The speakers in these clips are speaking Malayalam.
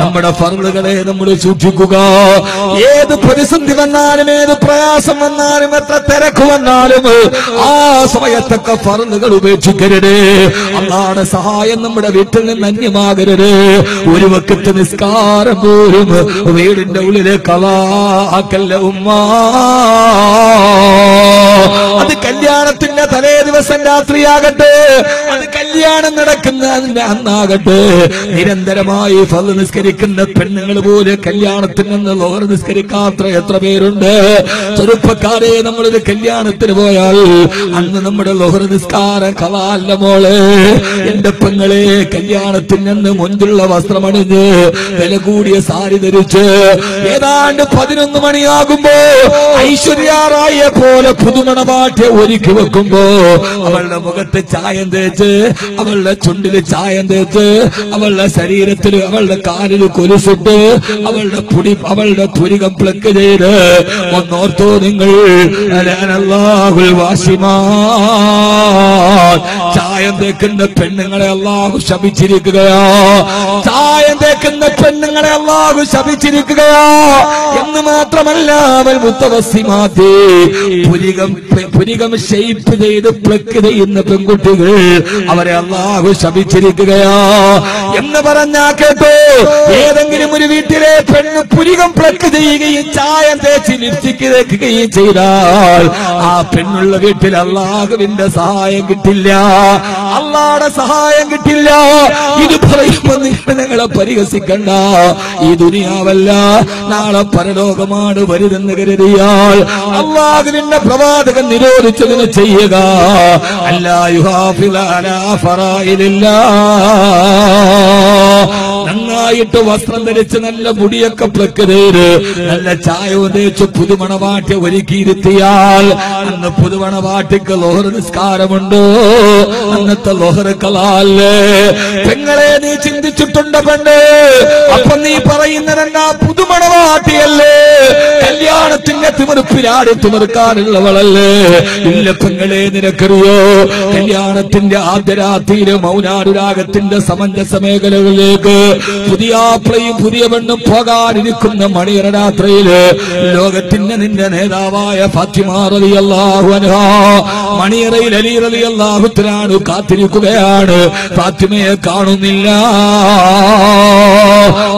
നമ്മുടെ ഫറുകളെ നമ്മൾ സൂക്ഷിക്കുക. ഏത് പ്രതിസന്ധി വന്നാലും ഏത് പ്രയാസം വന്നാലും എത്ര തിരക്ക് വന്നാലും ആ സമയത്തൊക്കെ ഫറുകൾ ഉപേക്ഷിക്കരുത്. അന്നാണ് സഹായം നമ്മുടെ വീട്ടിൽ നിന്ന് അന്യമാകരുത്. ഒരു വക്കത്ത് നിസ്കാരം പോലും വീടിന്റെ ഉള്ളിലെ കളാക്കല്ല ഉമ്മ. രാത്രിയാകട്ടെ. അത് കല്യാണം നടക്കുന്ന അതിന്റെ അന്നാകട്ടെ. നിരന്തരമായി ഫല നിസ്കരിക്കുന്ന പെണ്ണുങ്ങൾ പോലെ കല്യാണത്തിൽ നിന്ന് ലോഹർ നിസ്കരിക്കാത്ര എത്ര പേരുണ്ട്? ചെറുപ്പക്കാരെ നമ്മളൊരു കല്യാണത്തിന് പോയാൽ അന്ന് നമ്മുടെ ലോഹർ നിസ്കാരം കലാല്ല മോളെ. എന്റെ പെങ്ങളെ കല്യാണത്തിൽ നിന്ന് മുൻപുള്ള വസ്ത്രമണിഞ്ഞ് വില കൂടിയ സാരി ധരിച്ച് ഏതാണ്ട് പതിനൊന്ന് മണിയാകുമ്പോ ഐശ്വര്യാറായ പോലെ പുതുമണപാട്ടെ ഒരുക്കി വെക്കുമ്പോ അവളുടെ മുഖത്ത് ചായം തേച്ച് അവളുടെ ചുണ്ടിൽ ചായം തേച്ച് അവളുടെ ശരീരത്തിൽ അവളുടെ കാലിൽ കൊലുസിട്ട് അവളുടെ പുടി അവളുടെ പുരികം പ്ലക്ക് ചെയ്ത് ഒന്നോർത്തോ നിങ്ങൾ വാസിമാ ചായം തേക്കുന്ന പെണ്ണുങ്ങളെ അള്ളാഹു ശപിച്ചിരിക്കുകയോ. ചായം തേക്കുന്ന പെണ്ണുങ്ങളെ അള്ളാഹു ശപിച്ചിരിക്കുകയോ. എന്ന് മാത്രമല്ല അവൻ മുത്തവസിമാത്തി പുരികം പുരികം ഷെയ്പ്പ് ചെയ്ത് പ്ലക്ക് ചെയ്യുന്ന പെൺകുട്ടികൾ അവരെ അള്ളാഹു ശപിച്ചിരിക്കുകയോ. എന്ന് പറഞ്ഞാ കേട്ടോ ഏതെങ്കിലും ഒരു വീട്ടിലെ പെണ്ണ് പുരികം പ്ലക്ക് ചെയ്യുകയും ചായം തേച്ച് ലിപ്സ്റ്റിക്ക് തേക്കുകയും ചെയ്താൽ ആ പെണ്ണുള്ള വീട്ടിൽ അള്ളാഹുവിന്റെ സഹായം കിട്ടില്ല. അള്ളാടെ സഹായം കിട്ടില്ല. ഇത് പറയുമ്പോ നിങ്ങളെ പരിഹസിക്കണ്ട. ഈ ദുനിയാവല്ല. നാളെ പരലോകമാണ് വരുതെന്ന് കരുതിയാൽ അള്ളാഹുവിന്റെ പ്രവാചകൻ നിരോധിച്ചതിന് ചെയ്യുക. അല്ലാ യുഹാഫിലാല ഫറായിലില്ലാ. നന്നായിട്ട് വസ്ത്രം ധരിച്ച് നല്ല മുടിയൊക്കെ പ്ലക്ക് തേര്. നല്ല ചായ ഉദ്ദേശിച്ച് പുതുമണവാട്ടി ഒരുക്കിയിരുത്തിയാൽ അന്ന് പുതുമണവാട്ടിക്ക് ലോഹ നിസ്കാരമുണ്ടോ അന്നത്തെ ലോഹരക്കളല്ലേ പെങ്ങളെ നീ ചിന്തിച്ചിട്ടുണ്ട് പെണ്ണ്? അപ്പൊ നീ പറയുന്നതെന്നാ പുതുമണവാട്ടിയല്ലേ? കല്യാണത്തിന്റെ തിമിർപ്പിലാടി തിമിർക്കാനുള്ളവളല്ലേ? ഇല്ല പെങ്ങളെ നിനക്കറിയോ? കല്യാണത്തിന്റെ ആദ്യ രാത്രിയിൽ മൗനാനുരാഗത്തിന്റെ സമഞ്ജസ മേഖലകളിലേക്ക് പുതിയ ആപ്ലയും പുതിയ പെണ്ണും പോകാനിരിക്കുന്ന മണിയറ രാത്രിയിൽ ലോകത്തിന്റെ നിന്റെ നേതാവായ ഫാത്തിമാറിയല്ലാഹു മണിയറയിൽ അലി റളിയല്ലാഹുത്തിനാണ് കാത്തിരിക്കുകയാണ്. ഫാത്തിമയെ കാണുന്നില്ല.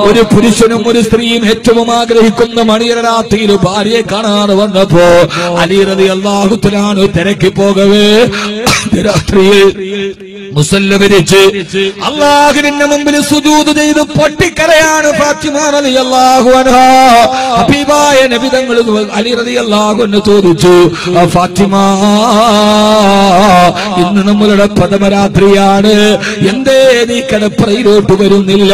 ഒരു പുരുഷനും ഒരു സ്ത്രീയും ഏറ്റവും ആഗ്രഹിക്കുന്ന മണിയറ രാത്രിയിൽ ഭാര്യയെ കാണാതെ വന്നപ്പോ അലി അള്ളാഹുത്തിലാണ് തിരക്കി പോകവേ. രാത്രിയിൽ മുസല്ല വിരിച്ച് അള്ളാഹുവിന്റെ മുമ്പിൽ സുജൂദ് ചെയ്ത് പൊട്ടിക്കരയാണ് ഹബീബായ നബി തങ്ങൾ അലി റളിയല്ലാഹു അൻഹു ചോദിച്ചു "ആ ഫാത്തിമ ഇന്ന് നമ്മളുടെ പ്രഥമരാത്രിയാണ്. എന്തേ നീ കിടപ്പറയിലോട്ട് വരുന്നില്ല?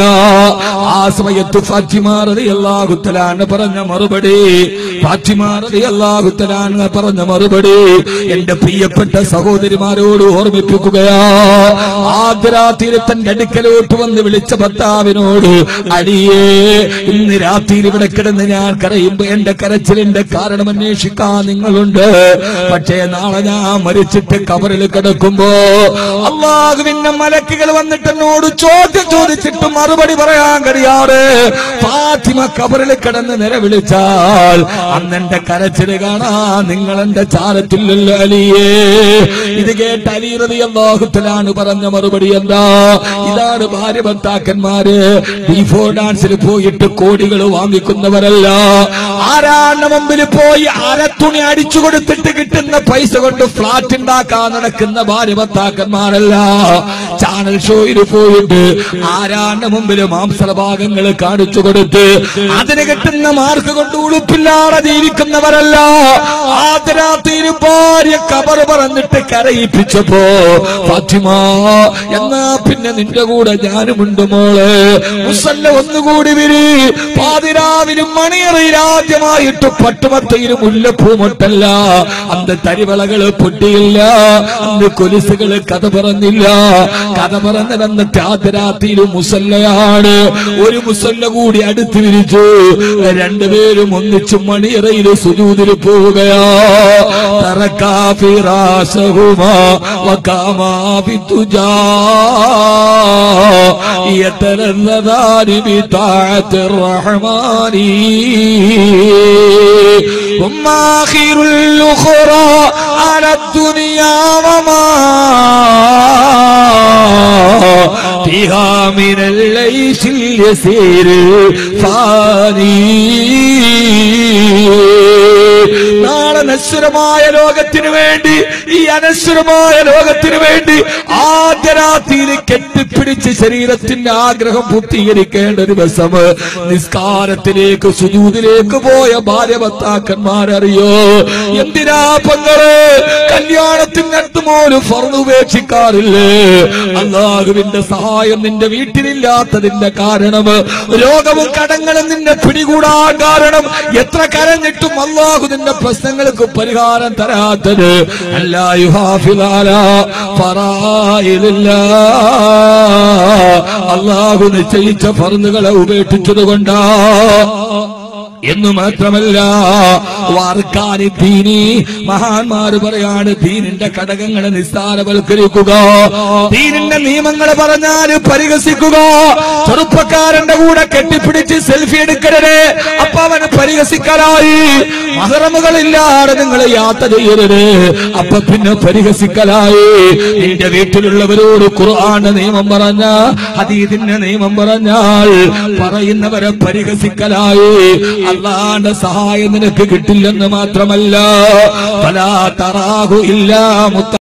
ആ സമയത്ത് ഫാത്തിമ റളിയല്ലാഹു തആല പറഞ്ഞ മറുപടി ഫാത്തിമ റളിയല്ലാഹു തആല പറഞ്ഞ മറുപടി എന്റെ പ്രിയപ്പെട്ട സഹോദരിമാരോട് ഓർമ്മിപ്പിക്കുകയാ ആദ്യരാത്രി തന്റെ അടുക്കലോട്ട് വന്ന് വിളിച്ച ഭർത്താവിനോട് അടിയേ ഇന്ന് രാത്രിയിൽ ഇവിടെ കിടന്ന് ഞാൻ കരയുമ്പോ എന്റെ കരച്ചിലിന്റെ കാരണം അന്വേഷിക്കാൻ നിങ്ങളുണ്ട്. പക്ഷേ നാളെ ഞാൻ മരിച്ചിട്ട് കബറിൽ കിടക്കുമ്പോ അള്ളാഹുവിന്റെ മലക്കുകൾ വന്നിട്ട് എന്നോട് ചോദ്യം ചോദിച്ചിട്ട് മറുപടി പറയാൻ കഴിയാറ് ഫാത്തിമ കബറിൽ കിടന്ന് നിലവിളിച്ചാൽ അന്നെന്റെ കരച്ചിൽ കാണാ നിങ്ങൾ എന്റെ ചാരത്തില്ലല്ലോ അലിയേ. ഇത് കേട്ട് അലീറതി അള്ളാഹുത്തലാണ് പറഞ്ഞ മറുപടി എന്താ? ഇതാണ് ഭാര്യ ഭർത്താക്കന്മാര് ബിഫോർ ഡാൻസിൽ പോയിട്ട് കോടികൾ വാങ്ങിക്കുന്നവരല്ല. ആരാണ് മുമ്പിൽ പോയി അരത്തുണി അടിച്ചു കൊടുത്തിട്ട് കിട്ടുന്ന പൈസ കൊണ്ട് ഫ്ലാറ്റ് ഉണ്ടാക്കാൻ നടക്കുന്ന ഭാര്യ ഭർത്താക്കന്മാരല്ല. ചാനൽ ഷോയിൽ പോയിട്ട് ആരാണ് മുമ്പിൽ മാംസഭാഗങ്ങൾ കാണിച്ചു കൊടുത്ത് അതിന് കിട്ടുന്ന മാർക്ക് കൊണ്ട് ഉളുപ്പില്ലാതെ ജീവിക്കുന്നവരല്ല. ഭാര്യ കബർ പറഞ്ഞിട്ട് കരയിപ്പിച്ചപ്പോ ഫാത്തിമ എന്നാ പിന്നെ നിന്റെ കൂടെ ഞാനുമുണ്ട് മോളെ. മുസല്ല ഒന്നുകൂടി വിരി. പാതിരാവിലും മണിയറയിൽ ആദ്യമായിട്ട് പട്ടുമത്തയിലും മുല്ലപ്പൂമൊട്ടല്ല. അന്ന് തരിവളകൾ പൊട്ടിയില്ല. അന്ന് കൊലിസുകൾ കഥ പറഞ്ഞില്ല. കഥ പറഞ്ഞതെന്ന് രാത്രിയിലും മുസല്ലയാണ്. ഒരു മുസല്ല കൂടി അടുത്ത് വിരിച്ചു രണ്ടുപേരും ഒന്നിച്ചു മണി മിറയിൽ സുജൂദിൽ പോവുകയാ തറക്കാ ഫിറാശഹുമാ വകാമാ ബിതുജാ يتلذذان بطاعة الرحمن ثم آخر الأخرى على الدنيا وما فيها من الليث اليسير الفاني നാളെ നശ്വരമായ ലോകത്തിന് വേണ്ടി ഈ അനശ്വരമായ ലോകത്തിന് വേണ്ടി ആദ്യ രാത്രിയിൽ കെട്ടിപ്പിടിച്ച് ശരീരത്തിന്റെ ആഗ്രഹം പൂർത്തീകരിക്കേണ്ട ഒരു ദിവസം നിസ്കാരത്തിലേക്ക് സുജൂതിലേക്ക് പോയ ഭാര്യ ഭർത്താക്കന്മാരറിയോ എന്തിനാ പങ്ങള് കല്യാണത്തിനടുത്ത് പോലും ഫർന്ന് ഉപേക്ഷിക്കാറില്ലേ അള്ളാഹുവിന്റെ സഹായം നിന്റെ വീട്ടിലില്ലാത്തതിന്റെ കാരണം. രോഗവും കടങ്ങളും നിന്നെ പിടികൂടാൻ കാരണം. എത്ര കരഞ്ഞിട്ടും അള്ളാഹു നിന്റെ പ്രശ്നങ്ങൾക്ക് പരിഹാരം തരാത്തത്. അള്ളാഹു നിശ്ചയിച്ച പറന്നുകളെ ഉപേക്ഷിച്ചത് കൊണ്ടാ എന്ന് മാത്രമല്ല വാർക്കാരി ദീനി മഹാന്മാര് പറയാണ് ദീനിന്റെ ഘടകങ്ങളെ നിസ്സാരവൽക്കരിക്കുക. ദീനിന്റെ നിയമങ്ങളെ പറഞ്ഞാൽ പരിഹസിക്കുക. ചെറുപ്പക്കാരന്റെ കൂടെ കെട്ടിപ്പിടിച്ച് സെൽഫി എടുക്കരുത്. അപ്പൊ അവന് പരിഹസിക്കലായി. മഹറമുകളില്ലാതെ നിങ്ങൾ യാത്ര ചെയ്യരുത്. അപ്പൊ പിന്നെ പരിഹസിക്കലായി. നിന്റെ വീട്ടിലുള്ളവരോട് ഖുർആന്റെ നിയമം പറഞ്ഞ ഹദീദിന്റെ നിയമം പറഞ്ഞാൽ പറയുന്നവരെ പരിഹസിക്കലായി. അള്ളാന്റെ സഹായം നിനക്ക് കിട്ടില്ലെന്ന് മാത്രമല്ല. പല തറാഹു ഇല്ലാ മുത്ത